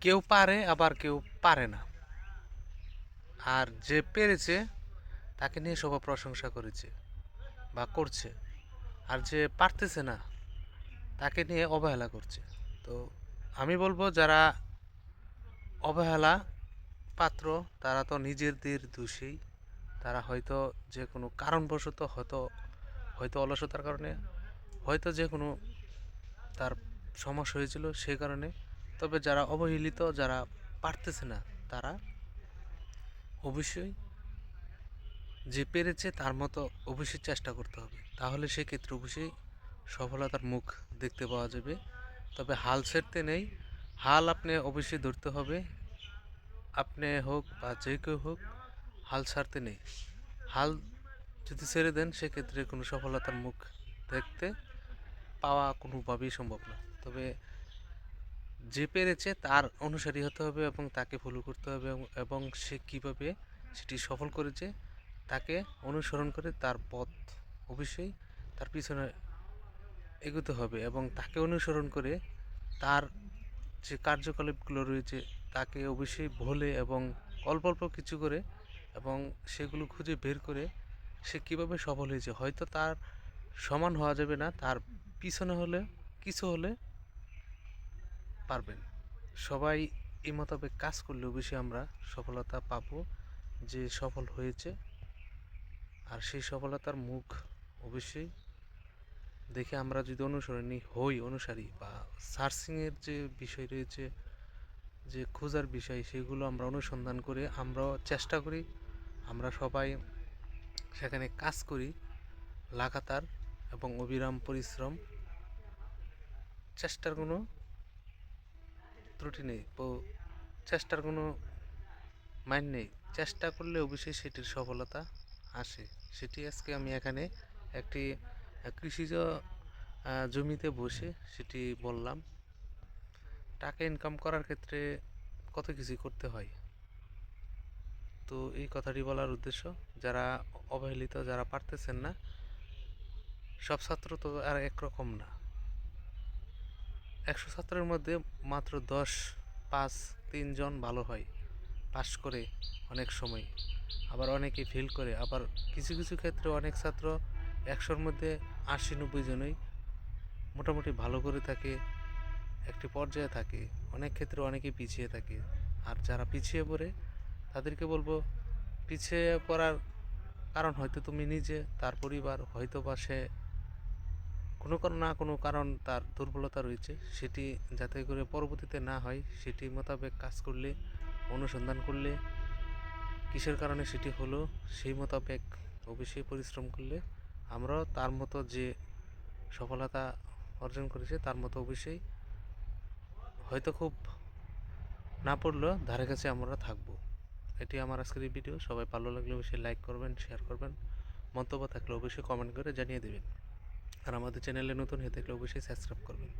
কেউ পারে, আবার কেউ পারে না। আর যে পেরেছে, তাকে নিয়ে সবাই প্রশংসা করেছে বা করছে। আর যে পারতেছে না, তাকে নিয়ে অবহেলা করছে। তো আমি বলব, যারা অবহেলা পাত্র, তারা তো নিজেদের দোষী। তারা হয়তো যে কোনো কারণবশত হয়তো হয়তো অলসতার কারণে, হয়তো যে কোনো তার সমস্যা হয়েছিল সেই কারণে। তবে যারা অবহেলিত, যারা পারতেছে না, তারা অবশ্যই যে পেরেছে তার মতো অবশ্যই চেষ্টা করতে হবে। তাহলে সেক্ষেত্রে অবশ্যই সফলতার মুখ দেখতে পাওয়া যাবে। তবে হাল ছেড়তে নেই। হাল আপনি অবশ্যই ধরতে হবে। আপনি হোক বা যে কেউ হোক, হাল ছাড়তে নেই। হাল যদি ছেড়ে দেন, সেক্ষেত্রে কোনো সফলতার মুখ দেখতে পাওয়া কোনোভাবেই সম্ভব না। তবে যে পেরেছে তার অনুসারী হতে হবে এবং তাকে ফলো করতে হবে এবং- সে কীভাবে সেটি সফল করেছে, তাকে অনুসরণ করে তার পথ অবশ্যই তার পিছনে এগোতে হবে এবং তাকে অনুসরণ করে তার যে কার্যকলাপগুলো রয়েছে তাকে অবশ্যই ভোলে এবং অল্প অল্প কিছু করে এবং সেগুলো খুঁজে বের করে সে কীভাবে সফল হয়েছে। হয়তো তার সমান হওয়া যাবে না, তার পিছনে হলে, কিছু হলে পারবেন। সবাই এই মোতাবেক কাজ করলে অবশ্যই আমরা সফলতা পাবো যে সফল হয়েছে। আর সেই সফলতার মুখ অবশ্যই দেখে আমরা যদি অনুসরণী হই, অনুসারী বা সার্চিংয়ের যে বিষয় রয়েছে, যে খোঁজার বিষয়, সেগুলো আমরা অনুসন্ধান করে আমরাও চেষ্টা করি। আমরা সবাই সেখানে কাজ করি লাগাতার এবং অবিরাম পরিশ্রম, চেষ্টার কোনো ত্রুটি নেই। চেষ্টার কোনো মাইন নেই। চেষ্টা করলে অবশ্যই সেটির সফলতা আসে। সেটি আজকে আমি এখানে একটি কৃষিজ জমিতে বসে সেটি বললাম। টাকা ইনকাম করার ক্ষেত্রে কত কিছু করতে হয়? তো এই কথাটি বলার উদ্দেশ্য, যারা অবহেলিত, যারা পারতেছেন না, সব ছাত্র তো আর একরকম না। একশো ছাত্রের মধ্যে মাত্র দশ পাঁচ তিনজন ভালো হয়। পাস করে অনেক সময়। আবার অনেকে ফেল করে। আবার কিছু কিছু ক্ষেত্রে অনেক ছাত্র একশোর মধ্যে আশি নব্বই জনই মোটামুটি ভালো করে থাকে, একটি পর্যায়ে থাকে। অনেক ক্ষেত্রে অনেকে পিছিয়ে থাকে। আর যারা পিছিয়ে পড়ে, তাদেরকে বলব, পিছিয়ে পড়ার কারণ হয়তো তুমি নিজে, তার পরিবার হয়তো বা সে কোনো কারণ না, কোনো কারণ তার দুর্বলতা রয়েছে, সেটি যাতে করে পরবর্তীতে না হয়, সেটি মোতাবেক কাজ করলে, অনুসন্ধান করলে, কিসের কারণে সেটি হলো, সেই মোতাবেক অবশ্যই পরিশ্রম করলে, আমরাও তার মতো যে সফলতা অর্জন করেছে, তার মতো অবশ্যই হয়তো খুব না পড়লেও ধারে কাছে আমরা থাকব। এটি আমার আজকের এই ভিডিও। সবাই ভালো লাগলে অবশ্যই লাইক করবেন শেয়ার করবেন। মন্তব্য থাকলে অবশ্যই কমেন্ট করে জানিয়ে দেবেন। আর আমাদের চ্যানেলে নতুন হয়ে থাকলে অবশ্যই সাবস্ক্রাইব করবেন।